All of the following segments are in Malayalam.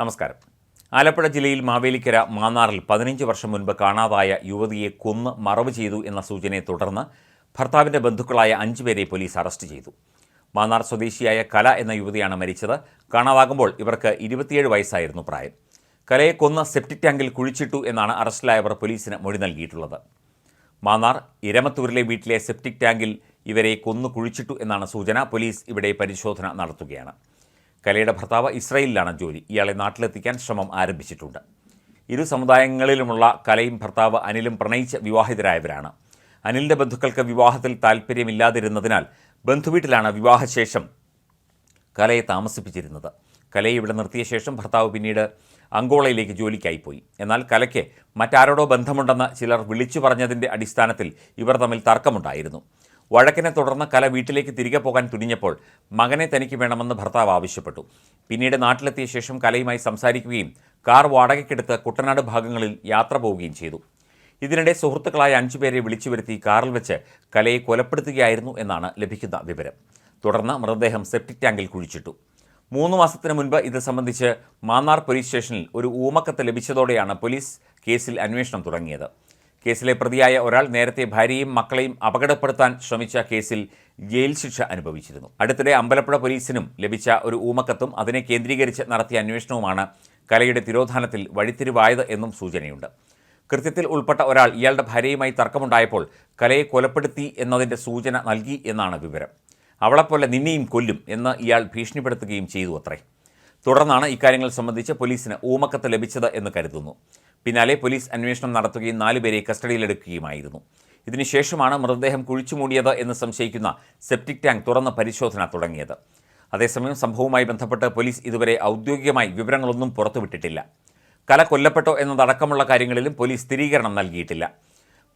നമസ്കാരം. ആലപ്പുഴ ജില്ലയിൽ മാവേലിക്കര മാന്നാറിൽ പതിനഞ്ച് വർഷം മുൻപ് കാണാതായ യുവതിയെ കൊന്ന് മറവ് ചെയ്തു എന്ന സൂചനയെ തുടർന്ന് ഭർത്താവിന്റെ ബന്ധുക്കളായ അഞ്ചുപേരെ പോലീസ് അറസ്റ്റ് ചെയ്തു. മാന്നാർ സ്വദേശിയായ കല എന്ന യുവതിയാണ് മരിച്ചത്. കാണാതാകുമ്പോൾ ഇവർക്ക് ഇരുപത്തിയേഴ് വയസ്സായിരുന്നു പ്രായം. കലയെ കൊന്ന് സെപ്റ്റിക് ടാങ്കിൽ കുഴിച്ചിട്ടു എന്നാണ് അറസ്റ്റിലായവർ പോലീസിന് മൊഴി നൽകിയിട്ടുള്ളത്. മാന്നാർ ഇരമത്തൂരിലെ വീട്ടിലെ സെപ്റ്റിക് ടാങ്കിൽ ഇവരെ കൊന്നു കുഴിച്ചിട്ടു എന്നാണ് സൂചന. പോലീസ് ഇവിടെ പരിശോധന നടത്തുകയാണ്. കലയുടെ ഭർത്താവ് ഇസ്രയേലിലാണ് ജോലി. ഇയാളെ നാട്ടിലെത്തിക്കാൻ ശ്രമം ആരംഭിച്ചിട്ടുണ്ട്. ഇരു സമുദായങ്ങളിലുമുള്ള കലയും ഭർത്താവ് അനിലും പ്രണയിച്ച് വിവാഹിതരായവരാണ്. അനിലിന്റെ ബന്ധുക്കൾക്ക് വിവാഹത്തിൽ താല്പര്യമില്ലാതിരുന്നതിനാൽ ബന്ധുവീട്ടിലാണ് വിവാഹശേഷം കലയെ താമസിപ്പിച്ചിരുന്നത്. കലയെ ഇവിടെ നിർത്തിയ ശേഷം ഭർത്താവ് പിന്നീട് അങ്കോളയിലേക്ക് ജോലിക്കായി പോയി. എന്നാൽ കലയ്ക്ക് മറ്റാരോടോ ബന്ധമുണ്ടെന്ന് ചിലർ വിളിച്ചു പറഞ്ഞതിന്റെ അടിസ്ഥാനത്തിൽ ഇവർ തമ്മിൽ തർക്കമുണ്ടായിരുന്നു. വഴക്കിനെ തുടർന്ന് കല വീട്ടിലേക്ക് തിരികെ പോകാൻ തുനിഞ്ഞപ്പോൾ മകനെ തനിക്ക് വേണമെന്ന് ഭർത്താവ് ആവശ്യപ്പെട്ടു. പിന്നീട് നാട്ടിലെത്തിയ ശേഷം കലയുമായി സംസാരിക്കുകയും കാർ വാടകയ്ക്കെടുത്ത് കുട്ടനാട് ഭാഗങ്ങളിൽ യാത്ര പോവുകയും ചെയ്തു. ഇതിനിടെ സുഹൃത്തുക്കളായ അഞ്ചുപേരെ വിളിച്ചു വരുത്തി കാറിൽ വെച്ച് കലയെ കൊലപ്പെടുത്തുകയായിരുന്നു എന്നാണ് ലഭിക്കുന്ന വിവരം. തുടർന്ന് മൃതദേഹം സെപ്റ്റിക് ടാങ്കിൽ കുഴിച്ചിട്ടു. മൂന്ന് മാസത്തിന് മുൻപ് ഇത് സംബന്ധിച്ച് മാന്നാർ പോലീസ് സ്റ്റേഷനിൽ ഒരു ഊമക്കത്ത് ലഭിച്ചതോടെയാണ് പോലീസ് കേസിൽ അന്വേഷണം തുടങ്ങിയത്. കേസിലെ പ്രതിയായ ഒരാൾ നേരത്തെ ഭാര്യയും മക്കളെയും അപകടപ്പെടുത്താൻ ശ്രമിച്ച കേസിൽ ജയിൽ ശിക്ഷ അനുഭവിച്ചിരുന്നു. അടുത്തിടെ അമ്പലപ്പുഴ പോലീസിനും ലഭിച്ച ഒരു ഊമക്കത്തും അതിനെ കേന്ദ്രീകരിച്ച് നടത്തിയ അന്വേഷണവുമാണ് കലയുടെ തിരോധാനത്തിൽ വഴിത്തിരിവായത് എന്നും സൂചനയുണ്ട്. കൃത്യത്തിൽ ഉൾപ്പെട്ട ഒരാൾ ഇയാളുടെ ഭാര്യയുമായി തർക്കമുണ്ടായപ്പോൾ കലയെ കൊലപ്പെടുത്തി എന്നതിന്റെ സൂചന നൽകി എന്നാണ് വിവരം. അവളെപ്പോലെ നിന്നെയും കൊല്ലും എന്ന് ഇയാൾ ഭീഷണിപ്പെടുത്തുകയും ചെയ്തു അത്രേ. തുടർന്നാണ് ഇക്കാര്യങ്ങൾ സംബന്ധിച്ച് പോലീസിന് ഊമക്കത്ത് ലഭിച്ചത് എന്ന് കരുതുന്നു. പിന്നാലെ പോലീസ് അന്വേഷണം നടത്തുകയും നാലുപേരെ കസ്റ്റഡിയിലെടുക്കുകയുമായിരുന്നു. ഇതിനുശേഷമാണ് മൃതദേഹം കുഴിച്ചുമൂടിയത് എന്ന് സംശയിക്കുന്ന സെപ്റ്റിക് ടാങ്ക് തുറന്ന പരിശോധന തുടങ്ങിയത്. അതേസമയം സംഭവവുമായി ബന്ധപ്പെട്ട് പോലീസ് ഇതുവരെ ഔദ്യോഗികമായി വിവരങ്ങളൊന്നും പുറത്തുവിട്ടിട്ടില്ല. കല കൊല്ലപ്പെട്ടോ എന്നതടക്കമുള്ള കാര്യങ്ങളിലും പോലീസ് സ്ഥിരീകരണം നൽകിയിട്ടില്ല.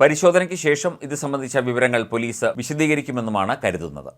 പരിശോധനയ്ക്ക് ശേഷം ഇത് സംബന്ധിച്ച വിവരങ്ങൾ പോലീസ് വിശദീകരിക്കുമെന്നുമാണ് കരുതുന്നത്.